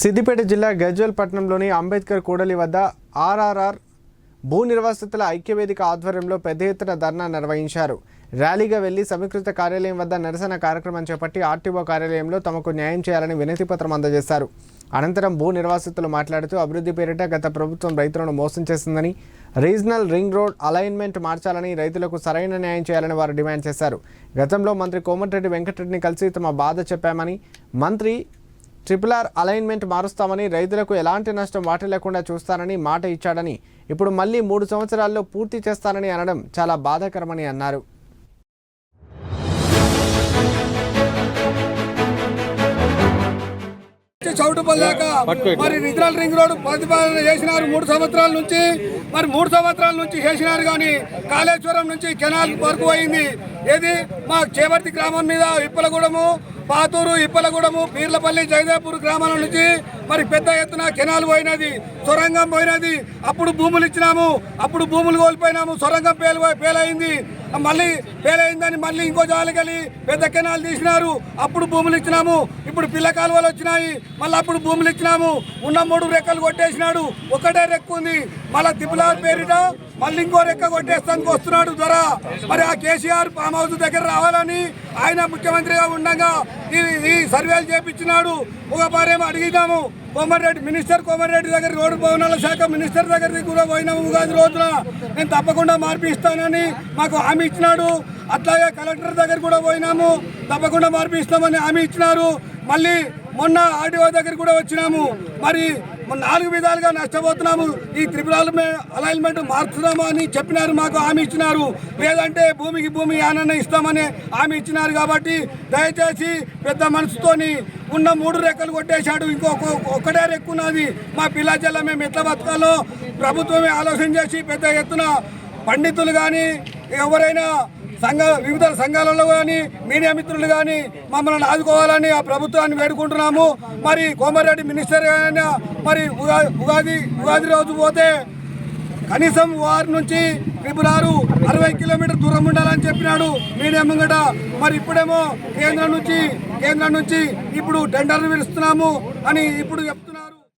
సిద్దిపేట జిల్లా గజ్వల్ పట్టణంలోని అంబేద్కర్ కూడలి వద్ద ఆర్ఆర్ఆర్ భూ నిర్వాసితుల ఐక్యవేదిక ఆధ్వర్యంలో పెద్ద ఎత్తున ధర్నా నిర్వహించారు. ర్యాలీగా వెళ్ళి సమీకృత కార్యాలయం వద్ద నిరసన కార్యక్రమం చేపట్టి ఆర్టీఓ కార్యాలయంలో తమకు న్యాయం చేయాలని వినతిపత్రం అందజేశారు. అనంతరం భూ నిర్వాసితులు మాట్లాడుతూ అభివృద్ధి పేరిట గత ప్రభుత్వం రైతులను మోసం చేసిందని రీజనల్ రింగ్ రోడ్ అలైన్మెంట్ మార్చాలని రైతులకు సరైన న్యాయం చేయాలని వారు డిమాండ్ చేశారు. గతంలో మంత్రి కోమటిరెడ్డి వెంకటరెడ్డిని కలిసి తమ బాధ చెప్పామని మంత్రి ట్రిపుల్ ఆర్ అలైన్మెంట్ మారుస్తామని రైతులకు ఎలాంటి నష్టం వాటిల్లకుండా చూస్తానని మాట ఇచ్చాడని ఇప్పుడు మళ్ళీ మూడు సంవత్సరాల్లో పూర్తి చేస్తానని అనడం చాలా బాధాకరమని అన్నారు. చౌటుపల్లాక మరి రిజనల్ రింగ్ రోడ్ ప్రతిపాదన చేసినారు మూడు సంవత్సరాల నుంచి. మరి మూడు సంవత్సరాల నుంచి చేసినారు కానీ కాళేశ్వరం నుంచి కెనాల్ వరకు అయింది. ఏది? మా చేపర్తి గ్రామం మీద ఇప్పలగూడెము పాతూరు ఇప్పలగూడెము పీర్లపల్లి జయదేపూర్ గ్రామాల నుంచి మరి పెద్ద ఎత్తున కెనాల్ పోయినది సొరంగం పోయినది. అప్పుడు భూములు ఇచ్చినాము అప్పుడు భూములు కోల్పోయినాము సొరంగం పేలు పేలైంది. మళ్ళీ పేలైందని మళ్ళీ ఇంకో జాలిగలి పెద్ద కెనాల్ తీసినారు. అప్పుడు భూములు ఇచ్చినాము ఇప్పుడు పిల్ల కాలువలు వచ్చినాయి. మళ్ళీ అప్పుడు భూములు ఇచ్చినాము. ఉన్న మూడు రెక్కలు కొట్టేసినాడు. ఒకటే రెక్క ఉంది. మళ్ళీ తిప్పులార్ పేరిట మళ్ళీ ఇంకో రెక్క కొట్టేస్తానికి వస్తున్నాడు ధర. మరి ఆ కేసీఆర్ ఫామ్ హౌస్ దగ్గర రావాలని ఆయన ముఖ్యమంత్రిగా ఉండగా ఈ ఈ సర్వేలు చేపించినాడు. ఒక భార్యమో అడిగినాము. కోమటిరెడ్డి మినిస్టర్ కోమటిరెడ్డి దగ్గర రోడ్డు భవనాల శాఖ మినిస్టర్ దగ్గరికి కూడా పోయినాము ఉగాది రోజున. నేను తప్పకుండా మార్పు ఇస్తానని మాకు హామీ ఇచ్చినాడు. అట్లాగే కలెక్టర్ దగ్గర కూడా పోయినాము. తప్పకుండా మార్పు ఇస్తామని హామీ ఇచ్చినారు. మళ్ళీ మొన్న ఆర్డీఓ దగ్గర కూడా వచ్చినాము. మరి నాలుగు విధాలుగా నష్టపోతున్నాము. ఈ త్రిపురాల అలైన్మెంట్ మార్చుదాము అని చెప్పినారు మాకు హామీ ఇచ్చినారు. లేదంటే భూమికి భూమి యానన్న ఇస్తామని హామీ ఇచ్చినారు కాబట్టి దయచేసి పెద్ద మనసుతోని ఉన్న మూడు రెక్కలు కొట్టేశాడు. ఇంకొక ఒక్కటే రెక్కున్నది మా పిల్ల జిల్లా మేము ఎట్లా బతకాలో ప్రభుత్వమే ఆలోచన చేసి పెద్ద ఎత్తున పండితులు కానీ ఎవరైనా సంఘ వివిధ సంఘాలలో కానీ మీడియా మిత్రులు కానీ మమ్మల్ని ఆదుకోవాలని ఆ ప్రభుత్వాన్ని వేడుకుంటున్నాము. మరి కోమారెడ్డి మినిస్టర్ అయినా మరి ఉగాది ఉగాది రోజు పోతే కనీసం వారి నుంచి త్రిపురారు అరవై కిలోమీటర్ దూరం ఉండాలని చెప్పినాడు మీడియా ముంగట. మరి ఇప్పుడేమో కేంద్రం నుంచి కేంద్రం నుంచి ఇప్పుడు టెండర్లు పిలుస్తున్నాము అని ఇప్పుడు చెప్-